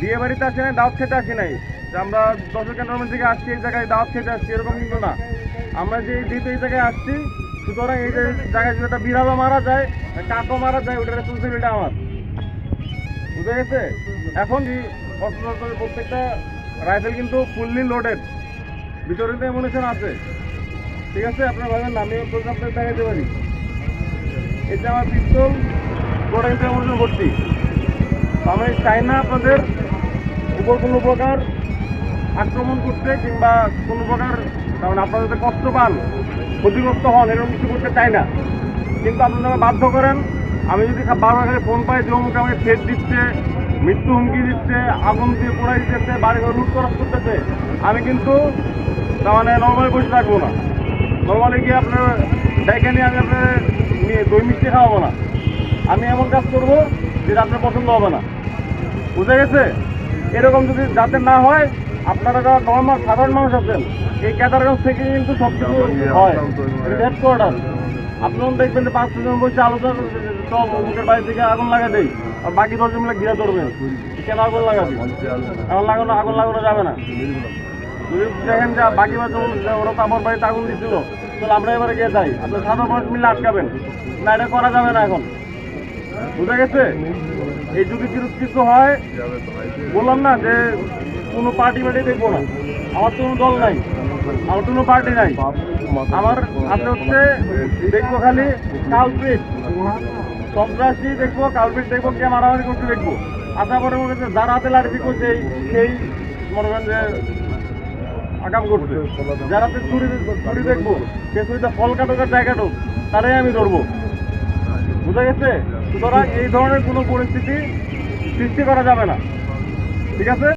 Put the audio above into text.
বিয়ে বাড়িতে আসি নাই, দাওয়াত খেতে আসি নাই। যে আমরা দর্শক কেন্দ্র থেকে আসছি, এই জায়গায় দাওয়াত খেতে আসছি, এরকম কিন্তু না। আমরা যে যেহেতু এই জায়গায় আসছি, সুতরাং এই জায়গায় যদি একটা বিড়ালও মারা যায় কাকও মারা যায়, ওটার রেসপন্সিবিলিটি আমার। বুঝে গেছে? এখন অস্ত্র প্রত্যেকটা রাইফেল কিন্তু ফুললি লোডেড ভিতরে এমুনেশন আছে। ঠিক আছে? আপনার ভাবেন আমি প্রোগ্রাম দেখাতে পারি। যে আমার পিস্তল গোটা কিন্তু এমুনেশন ভর্তি। আমি চাই না আপনাদের উপর কোনো প্রকার আক্রমণ করতে কিংবা কোনো প্রকার কারণ আপনারা যাতে কষ্ট পান, ক্ষতিগ্রস্ত হন, এরকম কিছু করতে চাই না। কিন্তু আপনারা বাধ্য করেন, আমি যদি বারবার করে ফোন পাই যে অমুক আমাকে ফেট দিচ্ছে, মৃত্যু হুমকি দিচ্ছে, আগুন দিয়ে পোড়াই দিতেছে বাড়ি ঘর লুট করাস করতেছে, আমি কিন্তু তার মানে নর্মালি বসে থাকব না। নর্মালি গিয়ে আপনার ডেকে নিয়ে আমি আপনার দই মিষ্টি খাওয়াবো না। আমি এমন কাজ করব যেটা আপনার পছন্দ হবে না। বুঝে গেছে? এরকম যদি যাতে না হয়, আপনারা যারা নর্মাল সাধারণ মানুষ আছেন, এই কেদারগঞ্জ থেকে কিন্তু সব কিছু হয় হেডকোয়ার্টার আপনারা দেখবেন যে পাঁচ ছজন বসে আলোচনা সব অমুকের বাড়ি থেকে আগুন লাগা দেই আর বাকি দশজন মিলে ঘিরে ধরবেন কেন আগুন লাগাবি? আগুন লাগানো আগুন লাগানো যাবে না। দেখেন যে বাকি ওরা তো আমার বাড়িতে আগুন দিছিল, তাহলে আমরা এবারে গিয়ে যাই। আপনি সাধারণ মানুষ মিলে আটকাবেন। না, এটা করা যাবে না এখন। বুঝা গেছে? এই যদি কিছু হয়, বললাম না যে কোনো পার্টি মার্টি দেখব না। আমার কোনো দল নাই, আমার কোনো পার্টি নাই। আমার আছে হচ্ছে দেখব খালি কালপিট সন্ত্রাসী দেখব কালপিট দেখব, কে মারামারি করতে দেখব। আশা করে মনে হচ্ছে যারা হাতে লাঠি করছে সেই মনে করেন যে আগাম করছে। যারা চুরি চুরি দেখব, সে চুরিতে ফল কাটকার জায়গাটো তারাই আমি ধরবো। বুঝা গেছে? সুতরাং এই ধরনের কোনো পরিস্থিতি সৃষ্টি করা যাবে না। ঠিক আছে?